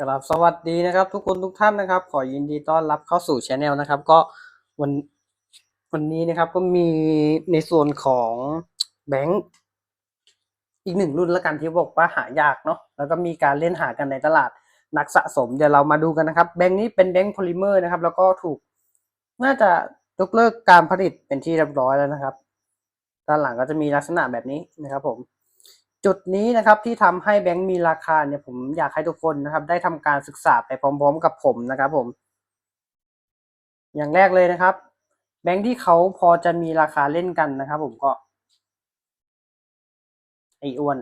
กราบสวัสดีนะครับ ทุกคนทุกท่านนะครับ ขอยินดีต้อนรับเข้าสู่ช anel นะครับ ก็วันวันนี้นะครับก็มีในส่วนของแบงค์อีกหนึ่งรุ่นละกันที่บอกว่าหายากเนาะแล้วก็มีการเล่นหากันในตลาดนักสะสม เดี๋ยวเรามาดูกันนะครับ แบงค์นี้เป็นแบงค์โพลิเมอร์นะครับ แล้วก็ถูกน่าจะยกเลิกการผลิตเป็นที่เรียบร้อยแล้วนะครับ ด้านหลังก็จะมีลักษณะแบบนี้นะครับ ผม จุดนี้นะครับที่ทำให้แบงค์มีราคาเนี่ยผมอยากให้ทุกคนนะครับ ได้ทำการศึกษาไปพร้อม ๆ กับผมนะครับผม อย่างแรกเลยนะครับ แบงค์ที่เขาพอจะมีราคาเล่นกันนะครับ ผมก็ไออ้วน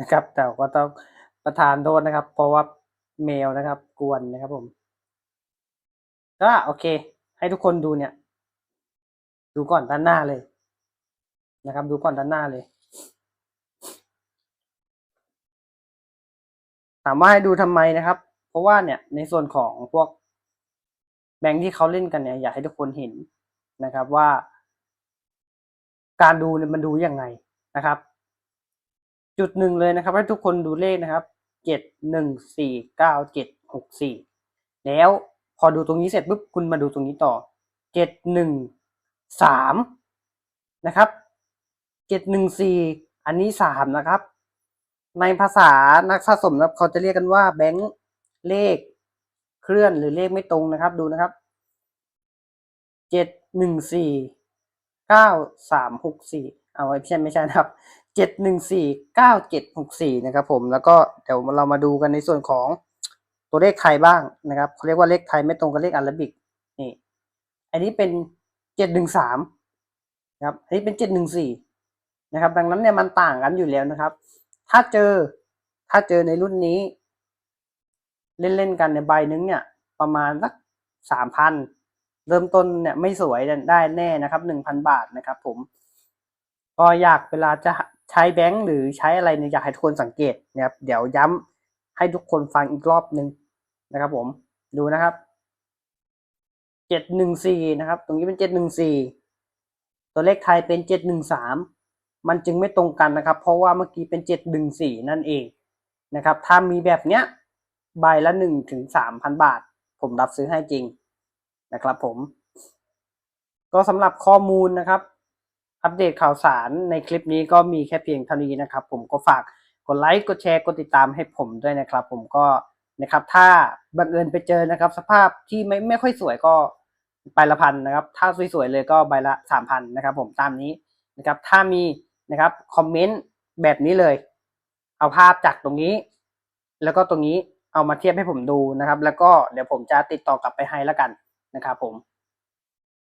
นะครับ แต่ก็ต้องประทานโทษนะครับ เพราะว่าเมลนะครับ กวนนะครับผมก็โอเค ให้ทุกคนดูเนี่ย ดูก่อนด้านหน้าเลยนะครับ ดูก่อนด้านหน้าเลย ถามว่าให้ดูทำไมนะครับ เพราะว่าเนี่ยในส่วนของพวกแบงค์ที่เขาเล่นกันเนี่ยอยากให้ทุกคนเห็นนะครับว่า การดูเนี่ยมันดูยังไงนะครับ จุดหนึ่งเลยนะครับ ให้ทุกคนดูเลขนะครับเจ็ดหนึ่งสี่เก้าเจ็ดหกสี่แล้วพอดูตรงนี้เสร็จปุ๊บคุณมาดูตรงนี้ต่อเจ็ดหนึ่งสามนะครับเจ็ดหนึ่งสี่อันนี้สามนะครับ ในภาษานักสะสมนะครับเขาจะเรียกกันว่าแบงค์เลขเคลื่อนหรือเลขไม่ตรงนะครับดูนะครับเจ็ดหนึ่งสี่เก้าสามหกสี่เอาไว้ไม่ใช่ไม่ใช่นะครับเจ็ดหนึ่งสี่เก้าเจ็ดหกสี่นะครับผมแล้วก็เดี๋ยวเรามาดูกันในส่วนของตัวเลขไทยบ้างนะครับเขาเรียกว่าเลขไทยไม่ตรงกับเลขอาราบิกนี่อันนี้เป็นเจ็ดหนึ่งสามนะครับอันนี้เป็นเจ็ดหนึ่งสี่นะครับ ดังนั้นเนี่ยมันต่างกันอยู่แล้วนะครับ ถ้าเจอ ถ้าเจอในรุ่นนี้ เล่นๆกันในใบหนึงเนี่ย ประมาณสักสามพันเริ่มต้นเนี่ยไม่สวยได้แน่นะครับหนึ่งพันบาทนะครับ ผม ก็อยากเวลาจะใช้แบงค์หรือใช้อะไรเนี่ยอยากให้ทุกคนสังเกตนะครับ เดี๋ยวย้ำให้ทุกคนฟังอีกรอบหนึ่งนะครับ ผมดูนะครับเจ็ดหนึ่งสี่นะครับ ตรงนี้เป็นเจ็ดหนึ่งสี่ตัวเลขไทยเป็นเจ็ดหนึ่งสาม มันจึงไม่ตรงกันนะครับ เพราะว่าเมื่อกี้เป็นเจ็ดหนึ่งสี่นั่นเองนะครับ ถ้ามีแบบเนี้ยใบละหนึ่งถึงสามพันบาท ผมรับซื้อให้จริงนะครับผม ก็สำหรับข้อมูลนะครับ อัปเดตข่าวสารในคลิปนี้ก็มีแค่เพียงเท่านี้นะครับ ผมก็ฝากกดไลค์กดแชร์กดติดตามให้ผมด้วยนะครับ ผมก็นะครับถ้าบังเอิญไปเจอนะครับ สภาพที่ไม่ไม่ค่อยสวยก็ใบละพันนะครับ ถ้าสวยๆเลยก็ใบละสามพันนะครับ ผมตามนี้นะครับ ถ้ามี นะครับคอมเมนต์แบบนี้เลย เอาภาพจากตรงนี้ แล้วก็ตรงนี้เอามาเทียบให้ผมดูนะครับ แล้วก็เดี๋ยวผมจะติดต่อกลับไปให้แล้วกันนะครับผม